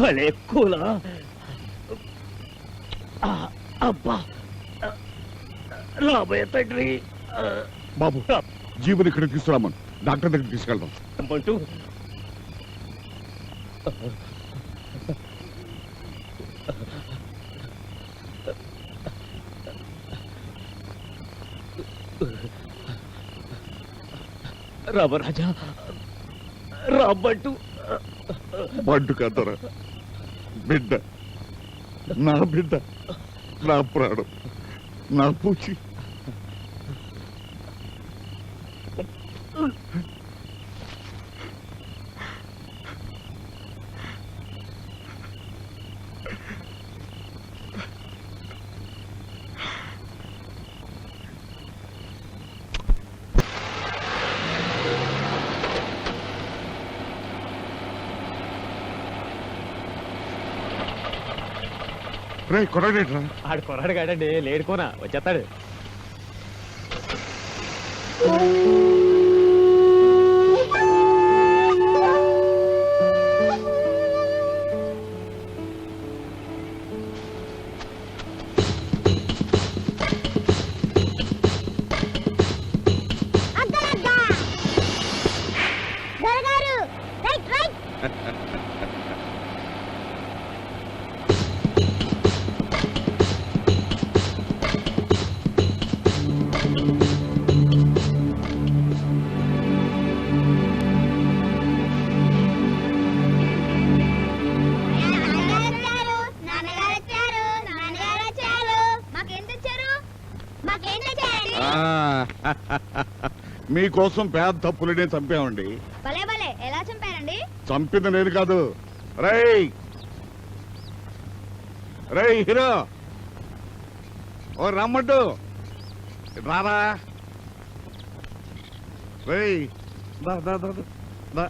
భలే కూలా! అబ్బా! రాబోయే తండ్రి! బాబు జీవుని ఇక్కడ తీసుకురామను. డాక్టర్ దగ్గర తీసుకెళ్దాం. అంటూ రామరాజా రాబంటూ బంటు కదరా. బిడ్డ. నా బిడ్డ. నా ప్రాణం. నా పూచి. రే కొరడేట్రా ఆడు కొరాడు కాడండి లేడుకోనా వచ్చేస్తాడు. మీకోసం పెద్ద పులినే చంపామండి. భలే భలే. ఎలా చంపారండి? చంపింది నేను కాదు. రేయ్! రేయ్ హీరో! ఓ రమ్మడ్డు రారా. దా.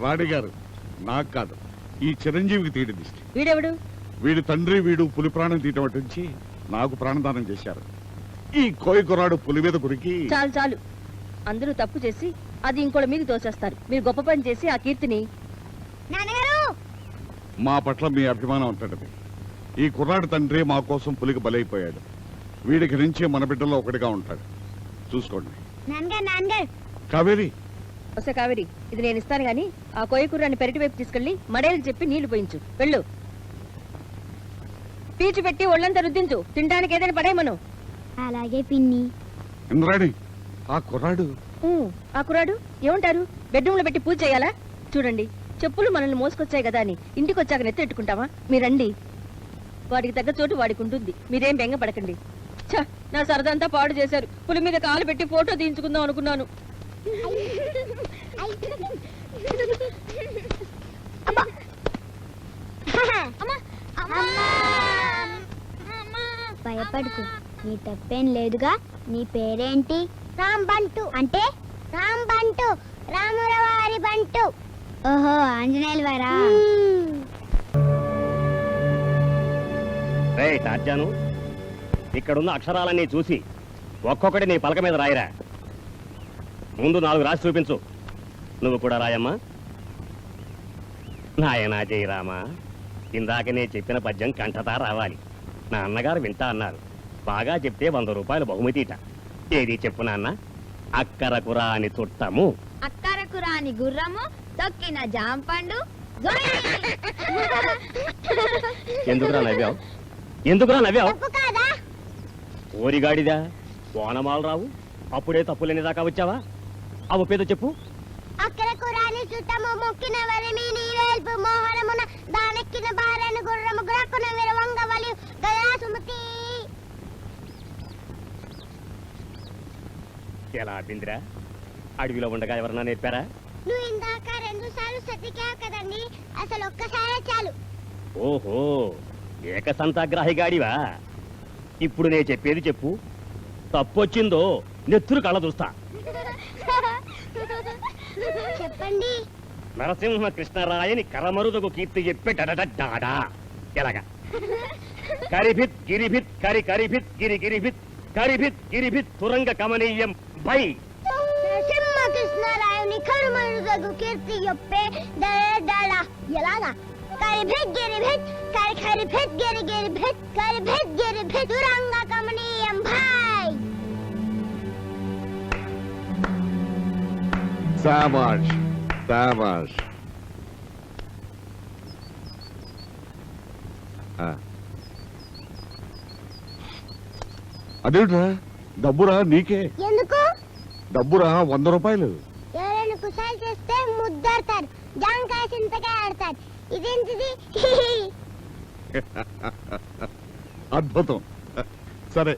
వాడి గారు నాకు కాదు. ఈ చిరంజీవికి తీయడం దిష్టి వీడెవడు? వీడి తండ్రి వీడు పులి ప్రాణం తీయటం నుంచి నాకు ప్రాణదానం చేశారు. ఈ కోయి కుర్రాడు పులి మీద కురికి చాలు చాలు. అందరూ తప్పు చేసి అది ఇంకోళ్ళ మీద తోసేస్తారు మీరు గొప్ప పని చేసి ఆ కీర్తిని మా పట్ల మీ అభిమానం ఉంటది ఈ కుర్రాడి తండ్రి మా కోసం పులికి బలైపోయాడు. వీడికి నుంచి మన బిడ్డలో ఒకటిగా ఉంటాడు. చూసుకోండి. కావేరి! వస్తే కావేరి ఇది నేను ఇస్తాను గాని ఆ కోయ కుర్రాన్ని పెరటి వైపు తీసుకెళ్ళి మడేలు చెప్పి నీళ్ళు పోయించు. వెళ్ళు. పీచు పెట్టి ఒళ్ళంతా రుద్దించు. తినడానికి ఏదైనా పడేయమను. అలాగే పిన్ని. ఇంద్రాణి ఆ కుర్రాడు. ఆ కుర్రాడు? ఏమంటారు? బెడ్రూమ్లో పెట్టి పూజ చేయాలా? చూడండి చెప్పులు మనల్ని మోసుకొచ్చాయి కదా అని. ఇంటికి వచ్చాక నెత్తెట్టుకుంటావా మీరండి వాడికి తగ్గ చోటు వాడికి ఉంటుంది. మీరేం బెంగ పడకండి. ఛ, నా సరదంతా పాడు చేశారు. పులి మీద కాలు పెట్టి ఫోటో తీయించుకుందాం అనుకున్నాను. భయపడుకు. నీ తప్పేం లేదుగా. నీ పేరేంటి? రామ్ బంటు అంటే? రామ్ బంటు రాముల వారి బంటు. ఓహో ఆంజనేయుల వారా రే టార్జాను ఇక్కడున్న అక్షరాలన్నీ చూసి ఒక్కొక్కటి నీ పలక మీద రాయరా. ముందు నాలుగు రాసి చూపించు. నువ్వు కూడా రాయమ్మా. నాయనా జయరామా ఇందాక నేను చెప్పిన పద్యం కంఠతా రావాలి. నా అన్నగారు వింటా అన్నారు. బాగా చెప్తే వంద రూపాయలు బహుమతిట. ఏది చెప్పు నాన్న? అక్కరకు రాని చుట్టము. అక్కరకు రాని గుర్రము తొక్కిన జాంపండు ఎందుకురా నవ్వావు? ఎందుకురా నవ్వావు? కాదా? ఓరిగాడిదా? ఓనమాలు రావు. అప్పుడే తప్పులేని దాకా వచ్చావా? ఆ ఒప్పేదో చెప్పు. అక్కడకు రాని చుట్టము మొక్కిన ఎలా బిందిరా అడవిలో ఉండగా ఎవరన్నా నేర్పారా? నువ్వు ఇందాక రెండు సార్లు సతికావు కదండి అసలు ఒక్కసారే చాలు. ఓహో ఏకసంతాగ్రాహిగాడివా ఇప్పుడు నేను చెప్పేది చెప్పు. తప్పొచ్చిందో నెత్తురు కళ్ళ చూస్తా. చెప్పండి. నరసింహ కృష్ణరాయని కరమరుదకు కీర్తి చెప్పే డడడా ఎలాగా? కరిభిత్ గిరిభిత్ కరి కరిభిత్ గిరి గిరిభిత్ కరిభిత్ గిరిభిత్ తురంగ కమనీయం. బై. నరసింహ కృష్ణరాయుని కరుమరుదగు కీర్తి యొప్పే దడ ఎలాగా? కరిభిత్ గిరిభిత్ కరి కరిభిత్ గిరి గిరిభిత్ కరిభిత్ గిరిభిత్ దురంగ కమనీయం భాయ్. శాబాష్ శాబాష్. అదేమిట్రా డబ్బురా నీకే? ఎందుకు? డబ్బురా వంద రూపాయలు. ఎవరైనా చేస్తే ముద్దడతారు. జాంకాయ చింతకాయ ఆడతారు. ఇదేంటిది? అద్భుతం. సరే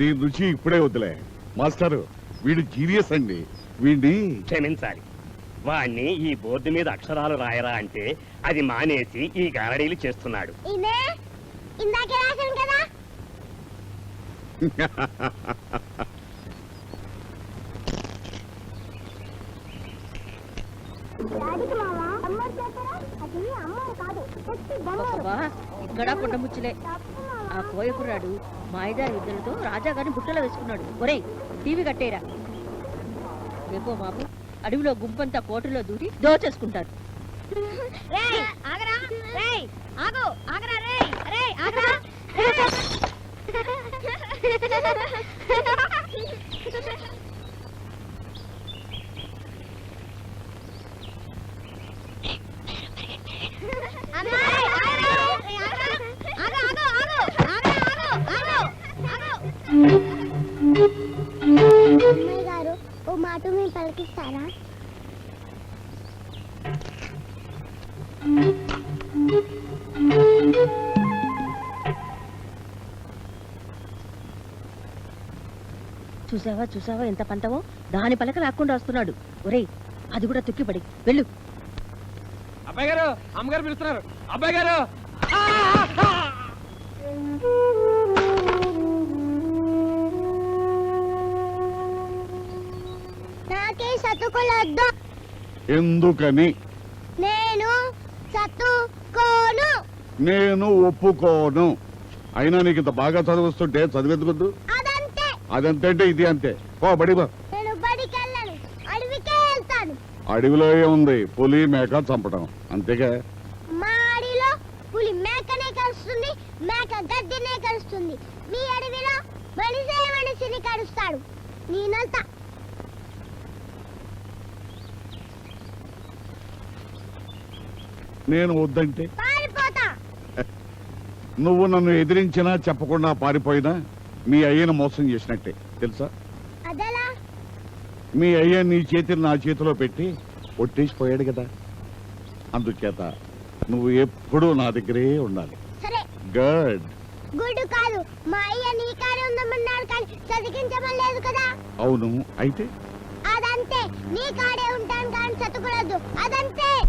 నీ రుచి ఇప్పుడే వద్దులే. మాస్టారు వీడు జీనియస్ అండి. వీడిని క్షమించాలి. వాణ్ణి ఈ బోర్డు మీద అక్షరాలు రాయరా అంటే అది మానేసి ఈ గారడీలు చేస్తున్నాడు. ఇదే ఇందాకే రాశాను కదా. ఇక్కడ పుట్టముచ్చులే ఆ కోయ కుర్రాడు మాయదారి విద్యలతో రాజాగారిని బుట్టలో వేసుకున్నాడు. ఒరేయ్ టీవీ కట్టేరా రేపో మాపు అడవిలో గుంపంతా కోటలో దూరి దోచేసుకుంటారు ఆగరా. అమ్మాయి గారు ఓ మాట మేము పలికిస్తారా? చూసావా చూసావా ఎంత పంతమో దాని పలక లాక్కుండా వస్తున్నాడు. ఒరేయ్ అది కూడా తొక్కిపడి వెళ్ళు. అబ్బాయి గారు అమ్మగారు పిలుస్తున్నారు. అబ్బాయి గారు చదువుకోలేదు ఎందుకని? నేను చదువుకోను నేను ఒప్పుకోను. అయినా నీకు ఇంత బాగా చదివిస్తుంటే చదివేందుకొద్దు? అదంతే. అదంతే అంటే ఇది అంతే. పో బడి బా నేను బడికి వెళ్ళను అడవికే వెళ్తాను. అడవిలో ఏముంది? పులి మేక చంపడం అంతేగా? మా అడవిలో పులి మేకనే కలుస్తుంది మేక గడ్డినే కలుస్తుంది మీ అడవిలో మనిషే మనిషిని కలుస్తాడు నేనంతా నేను వద్దంటే? నువ్వు నన్ను ఎదిరించినా చెప్పకుండా పారిపోయినా మీ అయ్యను మోసం చేసినట్టే. తెలుసా? మీ అయ్య నీ చేతిని నా చేతిలో పెట్టి ఒట్టేసిపోయాడు కదా. అందుచేత నువ్వు ఎప్పుడూ నా దగ్గరే ఉండాలి. సరే. గుడ్. గుడ్డు కాదు. మా అయ్య నీ కాడే ఉందమన్నాడు కానీ చదివించమని లేదు కదా. అవును. అయితే? అదంతే. నీ కాడే ఉంటాను కానీ చదువుకోలేదు. అదంతే.